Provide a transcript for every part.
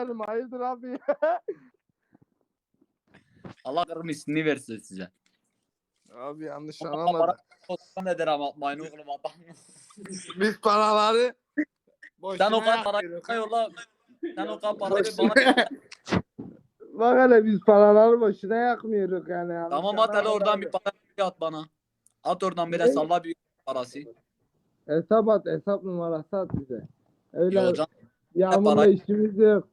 s**erim, Hayırdır abi? Allah kırmızısını versin size. abi yanlış anlamadım. olsa nedir ama atmayın oğlum adam. Biz paraları Sen o kadar boşuna para yakıyoruz. yolla. Sen o kadar parayı Boşuna- bana Bak hele biz paraları boşuna yakmıyoruz yani. yanlış Tamam at hele oradan bir para at bana. At oradan bir de Ne? salla bir parası. Hesap at, hesap numarası at bize. Öyle Ya hocam yağmurla para- işimiz yok.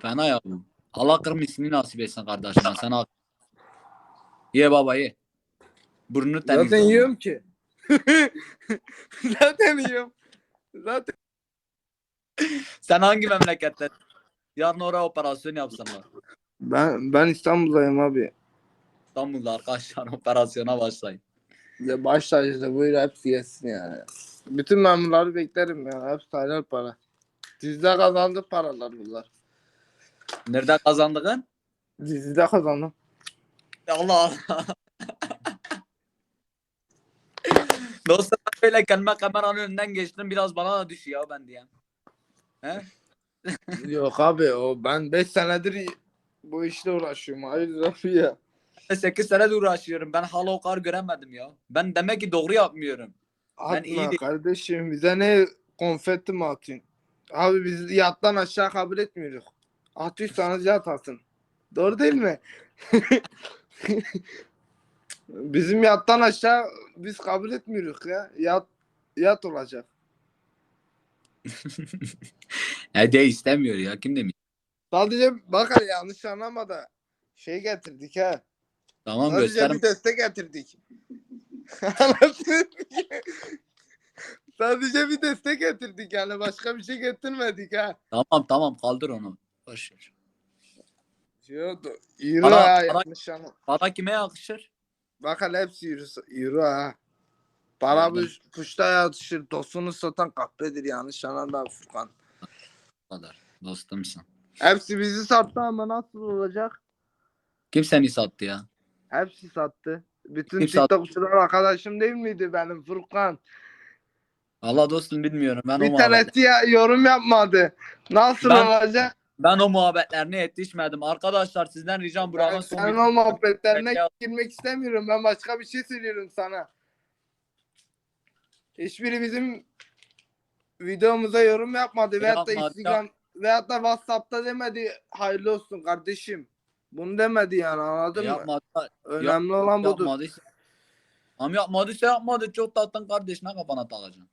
Fena ya bu. Allah kırmızısını nasip etsin kardeşim. Sen al. Ye baba ye. Burnunu temizle. Zaten yiyorum ki. Zaten yiyorum. Zaten Sen hangi memlekette? Yarın oraya operasyon yapsınlar. ben ben İstanbul'dayım abi. İstanbul'da arkadaşlar operasyona başlayın. Ya başla işte buyur hepsi yesin yani. Bütün memurları beklerim ya. Hepsi helal para. Dizide kazandık paralar bunlar. Nerede kazandığın? Dizide kazandım. Allah Allah. Ben böyle kelime kameranın önünden geçtim biraz bana da düşüyor ben diye. He? Yok abi o ben 5 senedir bu işle uğraşıyorum. Hayırdır abi ya. 8 senedir uğraşıyorum. Ben hala o kadar göremedim ya. Ben demek ki doğru yapmıyorum. Atma iyi değilim. kardeşim bize ne konfetti mi atıyorsun? Abi biz yattan aşağı kabul etmiyoruz. Atıyorsanız yat atın. Doğru değil mi? Bizim yattan aşağı biz kabul etmiyoruz ya. Yat yat olacak. Hediye istemiyor ya. Kim demiş? Sadece bak hele yanlış anlama da şey getirdik ha. Tamam Sadece gösterim. bir deste getirdik. Sadece bir deste getirdik yani başka bir şey getirmedik ha. Tamam tamam kaldır onu. Ver. Yok, euro Para- ha para- yanlış anlama. Para kime yakışır? Bak hele hepsi euro, euro ha. Para bu puşta yatışır. Dostunu satan kahpedir yanlış anladın Furkan. Bu kadar. Dostumsun. Hepsi bizi sattı ama nasıl olacak? Kim seni sattı ya? Hepsi sattı. Bütün Kim sattı? TikTokçular arkadaşım değil miydi benim Furkan? Allah dostum bilmiyorum. Ben o bir tanesi ya, yorum yapmadı. Nasıl Ben- olacak? Ben o muhabbetlerine yetişmedim. Arkadaşlar sizden ricam Ben buranın son bir- o muhabbetlerine Ya- girmek istemiyorum. Ben başka bir şey söylüyorum sana. Hiçbiri bizim videomuza yorum yapmadı. Veyahut da Yapmadı. Instagram veyahut da Whatsapp'ta demedi hayırlı olsun kardeşim. Bunu demedi yani anladın mı? yapmadı. Önemli olan budur. Yapmadıysa. Ama yapmadıysa yapmadı. Çok tatlın kardeş ne kafana takacaksın?